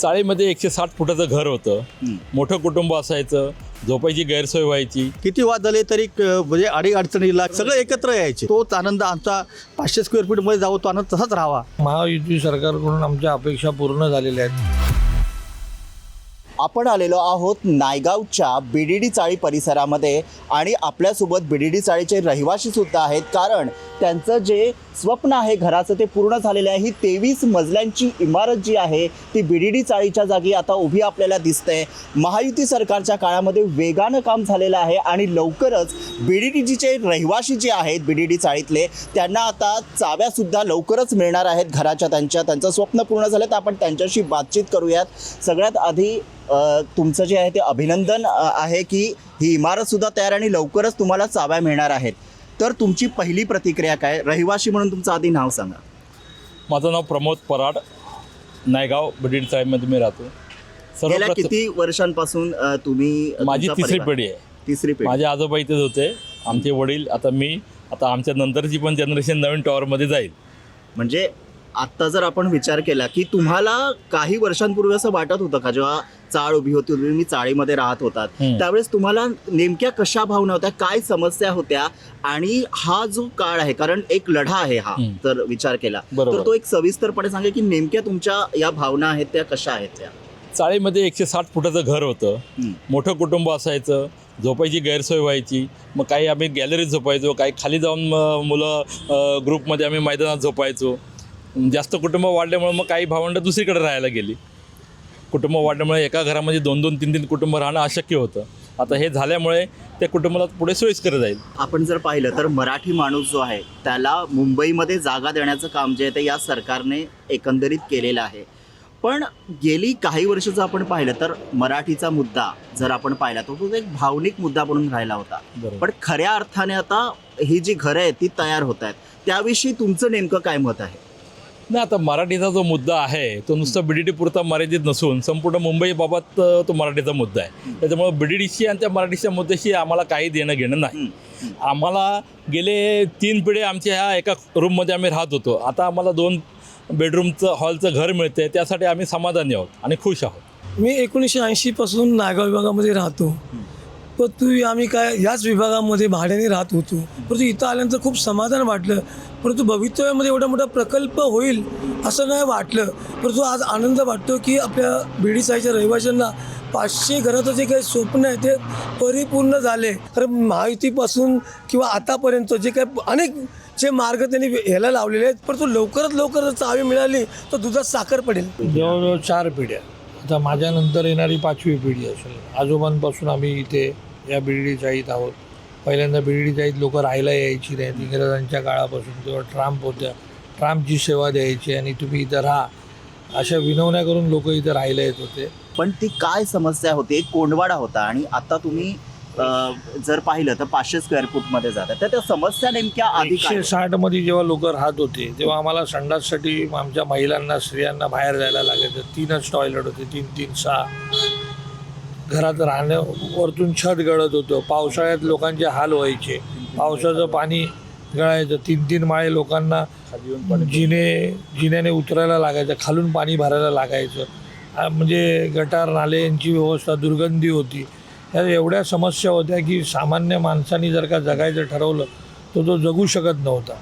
चाळीमध्ये एकशे साठ फुटाचं घर होतं. मोठं कुटुंब असायचं. झोपायची गैरसोय व्हायची. किती वाद झाले तरी म्हणजे अडी अडचणीला सगळे एकत्र यायचे. तोच आनंद आमचा पाचशे स्क्वेअर फीटमध्ये जावं तो आनंद तसाच राहावा. महायुती सरकारकडून आमच्या अपेक्षा पूर्ण झालेल्या आहेत. आपण आलेलो आहोत नायगावच्या बीडीडी चाळी परिसरामध्ये आणि आपल्यासोबत बीडीडी चाळीचे रहिवासी सुद्धा आहेत. कारण त्यांचं जे स्वप्न आहे घराचं ते पूर्ण झालेलं आहे. ही तेवीस मजल्यांची इमारत जी आहे ती बीडीडी चाळीच्या जागी आता उभी आपल्याला दिसते. महायुती सरकारच्या काळामध्ये वेगानं काम झालेलं आहे आणि लवकरच बीडीडीचे रहिवाशी जे आहेत बीडीडी चाळीतले त्यांना आता चाव्यासुद्धा लवकरच मिळणार आहेत. घराच्या त्यांच्या त्यांचं स्वप्न पूर्ण झालं तर आपण त्यांच्याशी बातचीत करूयात. सगळ्यात आधी तुमचं जे आहे ते अभिनंदन आहे की ही इमारतसुद्धा तयार आणि लवकरच तुम्हाला चाव्या मिळणार आहेत. तर तुमची पहिली प्रतिक्रिया काय? रहिवासी म्हणून तुमचं आधी नाव सांगा. माझं नाव प्रमोद पराड नायगाव बडीड चाळीमध्ये मी राहतो. गेल्या किती वर्षांपासून तुम्ही माझी तिसरी पिढी आहे. तिसरी पिढी. माझे आजोबा इथेच होते. आमचे वडील आता मी आता आमच्या नंतरची पण जनरेशन नवीन टॉवरमध्ये जाईल. म्हणजे आत्ता जर आपण विचार केला की तुम्हाला काही वर्षांपूर्वी असं वाटत होतं का जेव्हा चाळ उभी होती तुम्ही मी चाळीमध्ये राहत होतात. त्यावेळेस तुम्हाला नेमक्या कशा भावना होत्या काय समस्या होत्या आणि हा जो काळ आहे कारण एक लढा आहे हा. जर विचार केला. तर तो एक सविस्तरपणे सांगा की नेमक्या तुमच्या या भावना आहेत त्या कशा आहेत त्या चाळीमध्ये एकशे साठ फुटाचं घर होतं. मोठं कुटुंब असायचं झोपायची गैरसोय व्हायची मग काही आम्ही गॅलरीत झोपायचो काही खाली जाऊन मुलं ग्रुपमध्ये आम्ही मैदानात झोपायचो जास्त कुटुंब वाढल्यामुळे मग काही भावंडं दुसरीकडे राहायला गेली. कुटुंब वाढल्यामुळे एका घरामध्ये दोन दोन तीन तीन कुटुंब राहणं अशक्य होतं. आता हे झाल्यामुळे त्या कुटुंबाला पुढे सोयीस्कर जाईल. आपण जर पाहिलं तर मराठी माणूस जो आहे त्याला मुंबईमध्ये जागा देण्याचं काम जे आहे ते या सरकारने एकंदरीत केलेलं आहे. पण गेली काही वर्ष जर आपण पाहिलं तर मराठीचा मुद्दा जर आपण पाहिला तर तो एक भावनिक मुद्दा म्हणून राहिला होता. पण खऱ्या अर्थाने आता ही जी घरं आहेत ती तयार होत आहेत. त्याविषयी तुमचं नेमकं काय मत आहे? नाही आता मराठीचा जो मुद्दा आहे तो नुसता बीडीडी पुरता मर्यादित नसून संपूर्ण मुंबईबाबत तो मराठीचा मुद्दा आहे. त्याच्यामुळे बीडीडीशी आणि त्या मराठीच्या मुद्द्याशी आम्हाला काही देणं घेणं नाही. आम्हाला गेले तीन पिढे आमच्या ह्या एका रूममध्ये आम्ही राहत होतो. आता आम्हाला दोन बेडरूमचं हॉलचं घर मिळतं त्यासाठी आम्ही समाधानी आहोत आणि खुश आहोत. मी एकोणीसशे ऐंशीपासून नायगाव विभागामध्ये राहतो. परंतु आम्ही काय याच विभागामध्ये भाड्याने राहत होतो. परंतु इथं आल्यानंतर खूप समाधान वाटलं. परंतु भवितव्यामध्ये एवढा मोठा प्रकल्प होईल असं नाही वाटलं. परंतु आज आनंद वाटतो की आपल्या बीडी साईच्या रहिवाशांना पाचशे घराचं जे काही स्वप्न आहे ते परिपूर्ण झाले. कारण महायुतीपासून किंवा आतापर्यंत जे काही अनेक जे मार्ग त्यांनी ह्याला लावलेले आहेत परंतु लवकरात लवकर जर चावी मिळाली तर दुधात साखर पडेल. जवळजवळ चार पिढ्या. आता माझ्यानंतर येणारी पाचवी पिढी असेल. आजोबांपासून आम्ही इथे या बिर्डी आहोत. पहिल्यांदा बिर्डी चाळीत लोक राहायला यायची नाहीत इंग्रजांच्या काळापासून तेव्हा ट्राम्प होत्या. ट्राम्पची सेवा द्यायची आणि तुम्ही इथं राहा. अशा विनवण्या करून लोक इथं राहायला येत होते. पण ती काय समस्या होती? एक कोंडवाडा होता आणि आता तुम्ही जर पाहिलं तर पाचशे स्क्वेअर फूटमध्ये जातात. तर त्या समस्या नेमक्या एकशे साठमध्ये जेव्हा लोक राहत होते तेव्हा आम्हाला संडाससाठी आमच्या महिलांना स्त्रियांना बाहेर जायला लागायचं. तीनच टॉयलेट होते तीन तीन सहा. घरात राहणं वरतून छत गळत होतं. पावसाळ्यात लोकांचे हाल व्हायचे. पावसाचं पाणी गळायचं. तीन तीन माळे लोकांना जिने जिन्याने उतरायला लागायचं. खालून पाणी भरायला लागायचं. म्हणजे गटार नाले यांची व्यवस्था दुर्गंधी होती. या एवढ्या समस्या होत्या की सामान्य माणसाने जर का जगायचं ठरवलं तर तो जगू शकत नव्हता.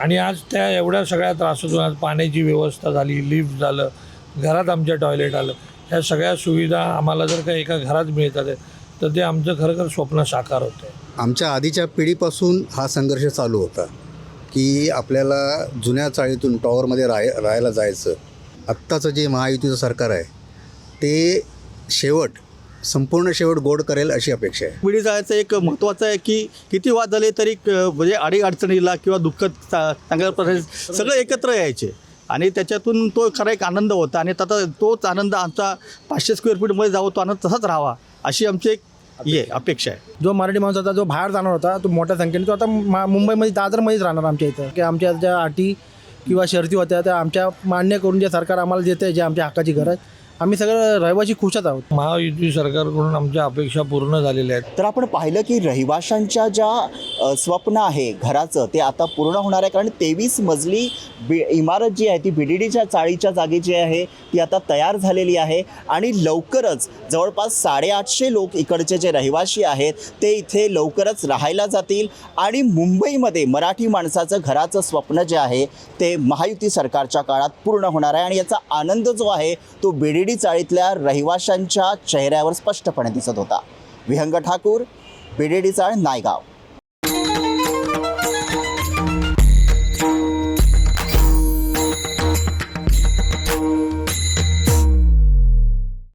आणि आज त्या एवढ्या सगळ्या त्रासातून आज पाण्याची व्यवस्था झाली लिफ्ट झालं घरात आमच्या टॉयलेट आलं. ह्या सगळ्या सुविधा आम्हाला जर का एका घरात मिळतात तर ते आमचं खरं खरं स्वप्न साकार होतं. आमच्या आधीच्या पिढीपासून हा संघर्ष चालू होता की आपल्याला जुन्या चाळीतून टॉवरमध्ये राहाय राहायला जायचं. आत्ताचं जे महायुतीचं सरकार आहे ते शेवट संपूर्ण शेवट गोड करेल अशी अपेक्षा आहे. पिढी जायचं एक महत्त्वाचं आहे की किती वाद झाले तरी म्हणजे अडी अडचणीला किंवा दुःखद चा- चांगल्या प्रकारे सगळे एकत्र यायचे. आणि त्याच्यातून तो खरा एक आनंद होता आणि आता तोच आनंद आमचा पाचशे स्क्वेअर फीटमध्ये जावं तो आनंद तसाच राहावा अशी आमची एक ये अपेक्षा आहे. जो मराठी माणूस होता जो बाहेर जाणार होता तो मोठ्या संख्येने तो आता मा मुंबईमध्ये दादरमध्येच राहणार आमच्या इथं. की आमच्या ज्या अटी किंवा शर्ती होत्या त्या आमच्या मान्य करून जे सरकार आम्हाला देतं आहे जे आमच्या हक्काची गरज आम्ही सगळं रहिवासी खुशच आहोत. महायुती सरकारकडून आमच्या अपेक्षा पूर्ण झालेल्या आहेत. तर आपण पाहिलं की रहिवाशांच्या ज्या स्वप्न आहे घराचं ते आता पूर्ण होणार आहे. कारण तेवीस मजली बि इमारत जी आहे ती बी डी डीच्या चाळीच्या जागी जी आहे ती आता तयार झालेली आहे. आणि लवकरच जवळपास साडेआठशे लोक इकडचे जे रहिवाशी आहेत ते इथे लवकरच राहायला जातील. आणि मुंबईमध्ये मराठी माणसाचं घराचं स्वप्न जे आहे ते महायुती सरकारच्या काळात पूर्ण होणार आहे. आणि याचा आनंद जो आहे तो शिर्डी चाळीतल्या रहिवाशांच्या चेहऱ्यावर स्पष्टपणे दिसत होता. विहंग ठाकूर बेडेडी चाळ नायगाव.